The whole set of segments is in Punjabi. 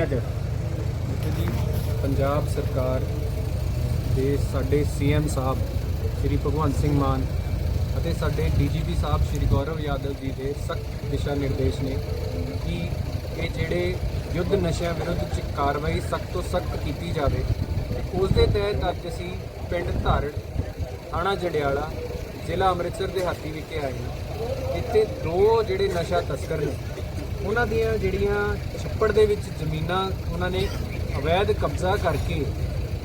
ਹੋਈ ਅੱਜ? ਜੀ ਪੰਜਾਬ ਸਰਕਾਰ ਦੇ ਸਾਡੇ ਸੀਐਮ ਸਾਹਿਬ, ਸ਼੍ਰੀ ਭਗਵੰਤ ਸਿੰਘ ਮਾਨ ਅਤੇ ਸਾਡੇ ਡੀਜੀਪੀ ਸਾਹਿਬ, ਸ਼੍ਰੀ ਗੌਰਵ ਯਾਦਵ ਜੀ ਦੇ ਸਖਤ ਦਿਸ਼ਾ ਨਿਰਦੇਸ਼ ਨੇ ਕਿ ਇਹ ਜਿਹੜੇ ਯੁੱਧ ਨਸ਼ਿਆਂ ਵਿਰੁੱਧ ਚ ਕਾਰਵਾਈ ਸਖਤ ਤੋਂ ਸਖਤ ਕੀਤੀ ਜਾਵੇ ਉਸ ਦੇ ਤਹਿਤ ਅੱਜ ਅਸੀਂ ਪਿੰਡ ਧਾਰੜ, ਥਾਣਾ ਜੜਿਆਲਾ ਜ਼ਿਲ੍ਹਾ ਅੰਮ੍ਰਿਤਸਰ ਦੇ ਹਾਤੀ ਵਿਖੇ ਆਏ ਹਾਂ। ਇੱਥੇ ਦੋ ਜਿਹੜੇ ਨਸ਼ਾ ਤਸਕਰ ਨੇ ਉਹਨਾਂ ਦੀਆਂ ਜਿਹੜੀਆਂ ਛੱਪੜ ਦੇ ਵਿੱਚ ਜ਼ਮੀਨਾਂ ਉਹਨਾਂ ਨੇ ਅਵੈਧ ਕਬਜ਼ਾ ਕਰਕੇ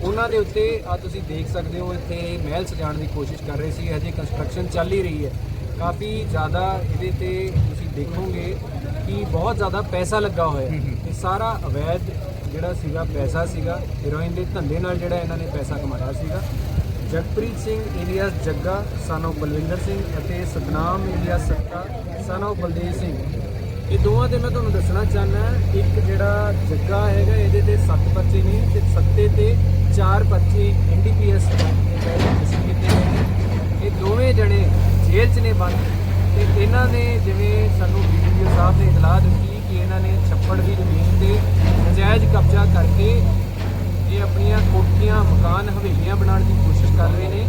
ਉਹਨਾਂ ਦੇ ਉੱਤੇ ਆ ਤੁਸੀਂ ਦੇਖ ਸਕਦੇ ਹੋ, ਇੱਥੇ ਮਹਿਲ ਸਜਾਉਣ ਦੀ ਕੋਸ਼ਿਸ਼ ਕਰ ਰਹੇ ਸੀ ਹਜੇ ਕੰਸਟਰਕਸ਼ਨ ਚੱਲ ਹੀ ਰਹੀ ਹੈ। ਕਾਫੀ ਜ਼ਿਆਦਾ ਇਹਦੇ ਤੇ ਤੁਸੀਂ ਦੇਖੋਗੇ ਕਿ ਬਹੁਤ ਜ਼ਿਆਦਾ ਪੈਸਾ ਲੱਗਾ ਹੋਇਆ ਹੈ ਇਹ ਸਾਰਾ ਅਵੈਧ ਜਿਹੜਾ ਸੀਗਾ ਪੈਸਾ ਸੀਗਾ ਹੀਰੋਇਨ ਦੇ ਧੰਦੇ ਨਾਲ ਜਿਹੜਾ ਇਹਨਾਂ ਨੇ ਪੈਸਾ ਕਮਾਇਆ ਸੀਗਾ। ਜਗਪ੍ਰੀਤ ਸਿੰਘ ਇਲੀਆਸ ਜੱਗਾ ਸਨ of ਬਲਵਿੰਦਰ ਸਿੰਘ ਅਤੇ ਸਤਨਾਮ ਇਲੀਆਸ ਸੱਤਾ ਸਨ of ਬਲਦੇਵ ਸਿੰਘ। ਇਹ ਦੋਵਾਂ 'ਤੇ ਮੈਂ ਤੁਹਾਨੂੰ ਦੱਸਣਾ ਚਾਹਨਾ ਇੱਕ ਜਿਹੜਾ ਜੱਗਾ ਹੈਗਾ, ਇਹਦੇ ਤੇ 7 ਬੱਚੇ ਨੇ ਤੇ ਸੱਤੇ ਤੇ 4 ਬੱਚੇ ਐਨਡੀਪੀਐਸ ਕੀਤੇ ਗਏ ਨੇ ਇਹ ਦੋਵੇਂ ਜਣੇ ਜੇਲ੍ਹ 'ਚ ਨੇ ਬੰਦ ਤੇ ਇਹਨਾਂ ਨੇ ਜਿਵੇਂ ਸਾਨੂੰ ਵੀਡੀਓ ਸਾਹਿਬ ਨੇ ਇਤਲਾਹ ਦਿੱਤੀ ਕਿ ਇਹਨਾਂ ਨੇ ਛੱਪੜ ਦੀ ਜ਼ਮੀਨ ਤੇ ਨਜਾਇਜ਼ ਕਬਜ਼ਾ ਕਰਕੇ ਇਹ ਆਪਣੀਆਂ ਕੋਠੀਆਂ, ਮਕਾਨ, ਹਵੇਲੀਆਂ ਬਣਾਉਣ ਦੀ ਕੋਸ਼ਿਸ਼ ਕਰ ਰਹੇ ਨੇ।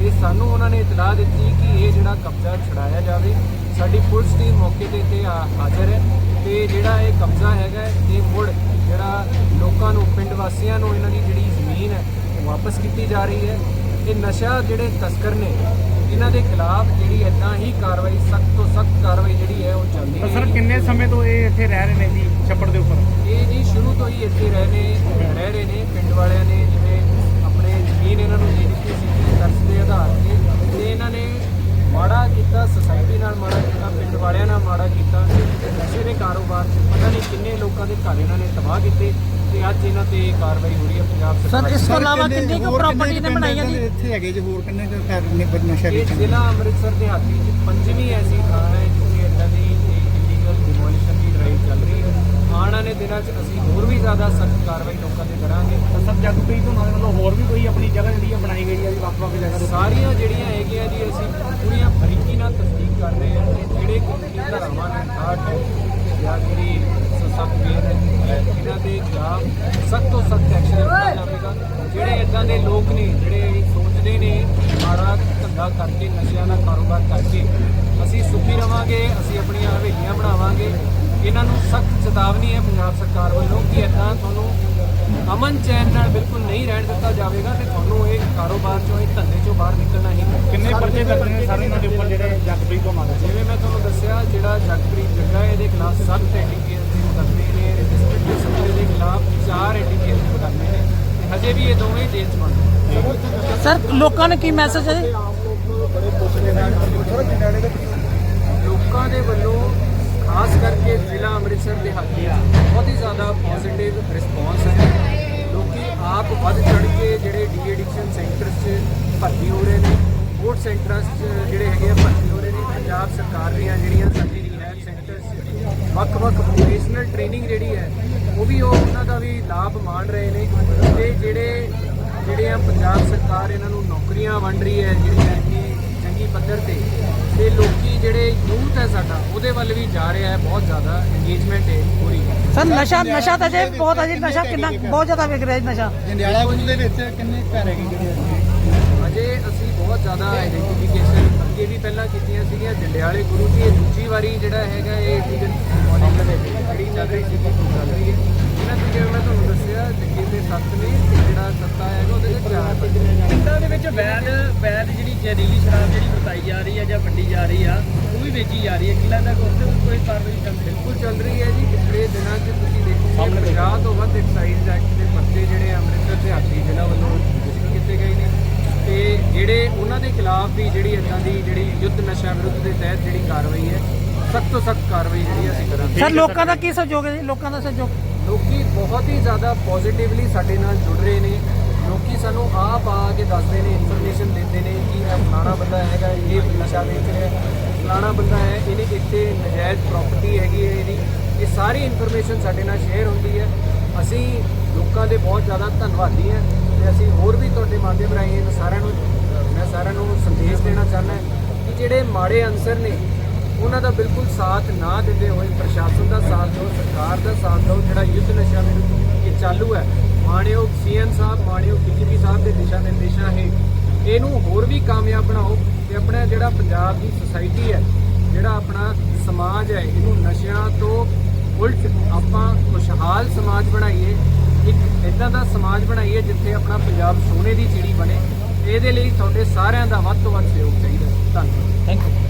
ਇਹ ਸਾਨੂੰ ਉਹਨਾਂ ਨੇ ਇਤਲਾਹ ਦਿੱਤੀ ਕਿ ਇਹ ਜਿਹੜਾ ਕਬਜ਼ਾ ਛੁਡਾਇਆ ਜਾਵੇ। ਸਾਡੀ ਪੁਲਿਸ ਟੀਮ ਮੌਕੇ ਤੇ ਇੱਥੇ ਹਾਜ਼ਰ ਹੈ ਤੇ ਜਿਹੜਾ ਇਹ ਕਬਜ਼ਾ ਹੈਗਾ ਹੈ, ਇਹ ਮੁੜ ਜਿਹੜਾ ਲੋਕਾਂ ਨੂੰ ਪਿੰਡ ਵਾਸੀਆਂ ਨੂੰ ਇਹਨਾਂ ਦੀ ਜਿਹੜੀ ਜ਼ਮੀਨ ਹੈ ਉਹ ਵਾਪਸ ਕੀਤੀ ਜਾ ਰਹੀ ਹੈ। ਇਹ ਨਸ਼ਾ ਜਿਹੜੇ ਤਸਕਰ ਨੇ ਇਹਨਾਂ ਦੇ ਖਿਲਾਫ ਜਿਹੜੀ ਇਦਾਂ ਹੀ ਕਾਰਵਾਈ ਸਖਤ ਤੋਂ ਸਖਤ ਕਾਰਵਾਈ ਜਿਹੜੀ ਹੈ ਉਹ ਚੱਲਦੀ ਤਾਂ ਸਰ ਕਿੰਨੇ ਸਮੇਂ ਤੋਂ ਇਹ ਇੱਥੇ ਰਹਿ ਰਹੇ ਨੇ ਜੀ ਛੱਪੜ ਦੇ ਉੱਪਰ? ਇਹ ਜੀ ਸ਼ੁਰੂ ਤੋਂ ਹੀ ਇੱਥੇ ਰਹੇ ਨੇ ਰਹਿ ਰਹੇ ਨੇ ਪਿੰਡ ਵਾਲਿਆਂ ਨੇ ਜਿਵੇਂ ਆਪਣੇ ਜ਼ਮੀਨ ਇਹਨਾਂ ਨੂੰ ਦੇ ਦਿੱਤੀ ਸੀ ਤਰਸ ਦੇ ਆਧਾਰ ਤੇ ਤੇ ਇਹਨਾਂ ਨੇ ਮਾੜਾ ਕੀਤਾ ਸੁਸਾਇਟੀ ਨਾਲ ਮਾੜਾ ਕੀਤਾ ਪਿੰਡ ਵਾਲਿਆਂ ਨਾਲ ਮਾੜਾ ਕੀਤਾ ਤੇ ਨਸ਼ੇ ਦੇ ਕਾਰੋਬਾਰ 'ਚ ਪਤਾ ਨਹੀਂ ਕਿੰਨੇ ਲੋਕਾਂ ਦੇ ਘਰ ਇਹਨਾਂ ਨੇ ਤਬਾਹ ਕੀਤੇ ਤੇ ਕਾਰਵਾਈ ਹੋ ਰਹੀ ਹੈ ਪੰਜਾਬ ਸਰਕਾਰ ਸਰ ਇਸ ਤੋਂ। ਇਲਾਵਾ ਕਿੰਨੀ ਕੁ ਪ੍ਰਾਪਰਟੀ ਨੇ ਬਣਾਈਆਂ ਜੀ ਇੱਥੇ ਹੈਗੇ ਜੀ ਹੋਰ ਕਿੰਨੇ ਕੁ ਘਰ ਨੇ ਪਰ ਨਸ਼ਾ ਇਹ? ਜ਼ਿਲ੍ਹਾ ਅੰਮ੍ਰਿਤਸਰ ਦੇ ਹਾਤੀ 'ਚ ਪੰਜਵੀਂ ਐਸੀ ਥਾਂ ਹੈ ਜਿੱਥੇ ਇਦਾਂ ਦੀ ਇਲੀਗਲ ਡਿਮੋਲੀਸ਼ਨ ਦੀ ਡਰਾਈਵ ਚੱਲ ਰਹੀ ਹੈ ਆਉਣ ਵਾਲੇ ਦਿਨਾਂ 'ਚ ਅਸੀਂ ਹੋਰ ਵੀ ਜ਼ਿਆਦਾ ਸਖਤ ਕਾਰਵਾਈ ਲੋਕਾਂ ਤੇ ਕਰਾਂਗੇ ਸਰ ਜਗਪ੍ਰੀਤ ਹੋਣਾ ਦੇ ਵੱਲੋਂ ਹੋਰ ਵੀ ਕੋਈ ਆਪਣੀ ਜਗ੍ਹਾ ਜਿਹੜੀ ਆ ਬਣਾਈ ਗਈ ਹੈ ਜੀ ਵੱਖ-ਵੱਖ ਜਗ੍ਹਾ ਦੇ ਉੱਪਰ ਸਾਰੀਆਂ ਜਿਹੜੀਆਂ ਹੈਗੀਆਂ ਜੀ ਅਸੀਂ ਪੂਰੀਆਂ ਬਰੀਕੀ ਨਾਲ ਤਸਦੀਕ ਕਰ ਰਹੇ ਹਾਂ ਕਿ ਜਿਹੜੇ ਕਾਨੂੰਨੀ ਧਾਰਾਵਾਂ ਨੇ 68 ਜਾਂ ਜਿਹੜੀ ਸਬਵੇਰ ਇਹਨਾਂ ਦੇ ਖਿਲਾਫ ਸਖਤ ਤੋਂ ਸਖਤ ਐਕਸ਼ਨ ਲਿਆ ਜਾਵੇਗਾ ਜਿਹੜੇ ਇਦਾਂ ਦੇ ਲੋਕ ਨੇ ਜਿਹੜੇ ਸੋਚਦੇ ਨੇ ਮਾੜਾ ਧੰਦਾ ਕਰਕੇ ਨਸ਼ਿਆਂ ਦਾ ਕਾਰੋਬਾਰ ਕਰਕੇ ਅਸੀਂ ਸੁਖੀ ਰਵਾਂਗੇ ਅਸੀਂ ਆਪਣੀਆਂ ਹਵੇਲੀਆਂ ਬਣਾਵਾਂਗੇ। ਇਹਨਾਂ ਨੂੰ ਸਖਤ ਚੇਤਾਵਨੀ ਹੈ ਪੰਜਾਬ ਸਰਕਾਰ ਵੱਲੋਂ ਕਿ ਇਦਾਂ ਤੁਹਾਨੂੰ ਅਮਨ ਚੈਨ ਨਾਲ ਬਿਲਕੁਲ ਨਹੀਂ ਰਹਿਣ ਦਿੱਤਾ ਜਾਵੇਗਾ ਤੇ ਤੁਹਾਨੂੰ ਇਹ ਕਾਰੋਬਾਰ ਚੋਂ ਇਹ ਧੰਦੇ ਚੋਂ ਬਾਹਰ ਨਿਕਲਣਾ ਹੀ। ਕਿੰਨੇ ਪਰਚੇ ਨੇ ਸਾਰੇ ਇਹਨਾਂ ਦੇ ਉੱਪਰ ਜਿਹੜੇ ਜਗਪ੍ਰੀਤ ਹੋਣਾ ਦੇ ਜਿਵੇਂ ਮੈਂ ਤੁਹਾਨੂੰ ਦੱਸਿਆ ਜਿਹੜਾ ਜੱਗਾ ਇਹਦੇ ਖਿਲਾਫ 7 ਐਡੀਪੀਐਸ ਦੇ ਮੁਕੱਦਮੇ ਨੇ ਰਜਿਸਟਰਡ ਦੇ ਸਮੇਂ ਦੇ ਖਿਲਾਫ 4 ਐਡੀਪੀਐਸ ਦੇ ਮੁਕੱਦਮੇ ਨੇ ਤੇ ਹਜੇ ਵੀ ਇਹ ਦੋਵੇਂ ਜੇਲ੍ਹ 'ਚ ਬੰਦ ਸਰ, ਲੋਕਾਂ ਨੂੰ ਕੀ ਮੈਸੇਜ ਹੈ ਜੀ? ਲੋਕਾਂ ਦੇ ਵੱਲੋਂ ਖਾਸ ਕਰਕੇ ਜ਼ਿਲ੍ਹਾ ਅੰਮ੍ਰਿਤਸਰ ਦੇ ਹਾਕੀ ਬਹੁਤ ਹੀ ਜ਼ਿਆਦਾ ਪੋਜ਼ਿਟਿਵ ਰਿਸਪੌਂਸ ਹੈ। ਲੋਕੀ ਆਪ ਵੱਧ ਚੜ ਕੇ ਜਿਹੜੇ ਡੀ ਐਡਿਕਸ਼ਨ ਸੈਂਟਰਸ 'ਚ ਭਰਤੀ ਹੋ ਰਹੇ ਨੇ ਸਪੋਰਟ ਸੈਂਟਰਸ 'ਚ ਜਿਹੜੇ ਹੈਗੇ ਆ ਭਰਤੀ ਹੋ ਰਹੇ ਨੇ, ਪੰਜਾਬ ਸਰਕਾਰ ਦੀਆਂ ਜਿਹੜੀਆਂ ਸਾਡੀ ਰਿਹੈਬ ਸੈਂਟਰਸ ਵੱਖ-ਵੱਖ ਵੋਕੇਸ਼ਨਲ ਟ੍ਰੇਨਿੰਗ ਜਿਹੜੀ ਹੈ, ਉਹ ਵੀ ਉਹ ਉਹਨਾਂ ਦਾ ਵੀ ਲਾਭ ਮਾਣ ਰਹੇ ਨੇ ਤੇ ਜਿਹੜੇ ਜਿਹੜੇ ਆ ਪੰਜਾਬ ਸਰਕਾਰ ਇਹਨਾਂ ਨੂੰ ਨੌਕਰੀਆਂ ਵੰਡ ਰਹੀ ਹੈ ਜਿਹੜੀਆਂ ਕਿ ਚੰਗੀ ਪੱਧਰ ਤੇ। ਤੇ ਲੋਕੀ ਜਿਹੜੇ ਯੂਥ ਹੈ ਸਾਡਾ ਉਹਦੇ ਵੱਲ ਵੀ ਜਾ ਰਿਹਾ ਹੈ ਬਹੁਤ ਜ਼ਿਆਦਾ ਇੰਗੇਜਮੈਂਟ ਹੈ ਪੂਰੀ। ਸਰ ਨਸ਼ਾ ਨਸ਼ਾ ਤਾਂ ਜੇ ਬਹੁਤ ਹੈ ਜੀ ਨਸ਼ਾ ਕਿੰਨਾ ਬਹੁਤ ਜ਼ਿਆਦਾ ਵਿਕ ਰਿਹਾ ਨਸ਼ਾ। ਜੰਡਿਆਲਾ ਗੁਰੂ ਦੇ ਵਿੱਚ ਕਿੰਨੇ ਘਰ ਹੈਗੇ ਜਿਹੜੇ ਅਜੇ ਅਸੀਂ ਬਹੁਤ ਜ਼ਿਆਦਾ ਆਈਡੈਂਟੀਫਿਕੇਸ਼ਨ ਅੱਗੇ ਵੀ ਪਹਿਲਾਂ ਕੀਤੀਆਂ ਸੀਗੀਆਂ ਜੰਡਿਆਲੇ ਗੁਰੂ ਜੀ ਇਹ ਦੂਜੀ ਵਾਰੀ ਜਿਹੜਾ ਹੈਗਾ ਇਹ ਲੀਗਲ ਮੋਨਿਟਰ ਜਿਹੜੀ ਚੱਲ ਰਹੀ ਸੀ ਚੱਲ ਰਹੀ ਹੈ। ਇਹਨਾਂ ਤੋਂ ਜਿਵੇਂ ਮੈਂ ਤੁਹਾਨੂੰ ਦੱਸਿਆ ਜੱਗੇ ਦੇ ਸੱਤ ਨੇ ਤੇ ਜਿਹੜਾ ਸੱਤਾ ਹੈਗਾ ਉਹਦੇ ਵਿੱਚ ਚਾਰ ਬੱਚੇ ਨੇ ਪਿੰਡਾਂ ਦੇ ਵਿੱਚ ਵੈਦ ਵੈਦ ਜਿਹੜੀ ਜ਼ਹਿਰੀਲੀ ਸ਼ਰਾਬ ਜਿਹੜੀ ਵਰਤਾਈ ਜਾ ਰਹੀ ਹੈ ਜਾਂ ਵੰਡੀ ਜਾ ਰਹੀ ਆ ਉਹ ਵੀ ਵੇਚੀ ਜਾ ਰਹੀ ਹੈ। ਕਿਲਾ ਦਾ ਕੋਈ ਕੋਈ ਕਾਰਵਾਈ ਚੱਲ ਰਹੀ ਬਿਲਕੁਲ ਚੱਲ ਰਹੀ ਹੈ ਜੀ। ਪਿਛਲੇ ਦਿਨਾਂ 'ਚ ਤੁਸੀਂ ਦੇਖੋਗੇ 50 ਤੋਂ ਵੱਧ ਐਕਸਾਈਜ਼ ਐਕਟ ਦੇ ਪਰਚੇ ਜਿਹੜੇ ਅੰਮ੍ਰਿਤਸਰ ਦੇ ਹਾਤੀ ਜ਼ਿਲ੍ਹਾ ਵੱਲੋਂ ਕੀਤੇ ਗਏ ਨੇ। ਤੇ ਜਿਹੜੇ ਉਹਨਾਂ ਦੇ ਖਿਲਾਫ ਵੀ ਜਿਹੜੀ ਇਦਾਂ ਦੀ ਜਿਹੜੀ ਯੁੱਧ ਨਸ਼ਾ ਵਿਰੁੱਧ ਦੇ ਤਹਿਤ ਜਿਹੜੀ ਕਾਰਵਾਈ ਹੈ ਸਖਤ ਤੋਂ ਸਖਤ ਕਾਰਵਾਈ ਜਿਹੜੀ ਅਸੀਂ ਕਰਾਂਗੇ। ਸਰ ਲੋਕਾਂ ਦਾ ਕੀ ਸਹਿਯੋਗ ਹੈ ਜੀ? ਲੋਕਾਂ ਦਾ ਸਹਿਯੋਗ? ਲੋਕੀ ਬਹੁਤ ਹੀ ਜ਼ਿਆਦਾ ਪੋਜ਼ਿਟਿਵਲੀ ਸਾਡੇ ਨਾਲ ਜੁੜ ਰਹੇ ਨੇ। ਲੋਕੀ ਸਾਨੂੰ ਆਪ ਆ ਕੇ ਦੱਸਦੇ ਬੰਦਾ ਹੈਗਾ ਇਹ ਨਸ਼ਾ ਵੇਚ ਰਿਹਾ ਫਲਾਣਾ ਬੰਦਾ ਹੈ, ਇਹਨੇ ਇੱਥੇ ਨਜਾਇਜ਼ ਪ੍ਰਾਪਰਟੀ ਹੈਗੀ ਹੈ ਇਹਦੀ। ਇਹ ਸਾਰੀ ਇਨਫੋਰਮੇਸ਼ਨ ਸਾਡੇ ਨਾਲ ਸ਼ੇਅਰ ਹੁੰਦੀ ਹੈ। ਅਸੀਂ ਲੋਕਾਂ ਦੇ ਬਹੁਤ ਜ਼ਿਆਦਾ ਧੰਨਵਾਦੀ ਹਾਂ ਤੇ ਅਸੀਂ ਹੋਰ ਵੀ ਤੁਹਾਡੇ ਮਾਧਿਅਮ ਰਾਹੀਂ ਇਹਨਾਂ ਸਾਰਿਆਂ ਨੂੰ, ਮੈਂ ਸਾਰਿਆਂ ਨੂੰ ਸੰਦੇਸ਼ ਦੇਣਾ ਚਾਹੁੰਦਾ ਕਿ ਜਿਹੜੇ ਮਾੜੇ ਅਨਸਰ ਨੇ, ਉਹਨਾਂ ਦਾ ਬਿਲਕੁਲ ਸਾਥ ਨਾ ਦਿੰਦੇ ਹੋਏ ਪ੍ਰਸ਼ਾਸਨ ਦਾ ਸਾਥ ਦਿਓ, ਸਰਕਾਰ ਦਾ ਸਾਥ ਦਿਓ, ਜਿਹੜਾ ਯੁੱਧ ਨਸ਼ਾ ਵਿਰੁੱਧ ਇਹ ਚਾਲੂ ਹੈ। ਮਾਣਯੋਗ ਸੀਐਮ ਸਾਹਿਬ, ਮਾਣਯੋਗ ਡੀਜੀਪੀ ਸਾਹਿਬ ਦੇ ਦਿਸ਼ਾ ਨਿਰਦੇਸ਼ਾਂ ਹੇਠ ਇਹਨੂੰ ਹੋਰ ਵੀ ਕਾਮਯਾਬ ਬਣਾਓ। ਤੇ ਆਪਣਾ ਜਿਹੜਾ ਪੰਜਾਬ ਦੀ ਸੁਸਾਇਟੀ ਹੈ, ਜਿਹੜਾ ਆਪਣਾ ਸਮਾਜ ਹੈ, ਇਹਨੂੰ ਨਸ਼ਿਆਂ ਤੋਂ ਉਲਟ ਆਪਾਂ ਖੁਸ਼ਹਾਲ ਸਮਾਜ ਬਣਾਈਏ, ਇੱਕ ਇਦਾਂ ਦਾ ਸਮਾਜ ਬਣਾਈਏ ਜਿੱਥੇ ਆਪਣਾ ਪੰਜਾਬ ਸੋਨੇ ਦੀ ਚਿੜੀ ਬਣੇ। ਇਹਦੇ ਲਈ ਤੁਹਾਡੇ ਸਾਰਿਆਂ ਦਾ ਵੱਧ ਤੋਂ ਵੱਧ ਸਹਿਯੋਗ ਚਾਹੀਦਾ ਧੰਨਵਾਦ। Thank you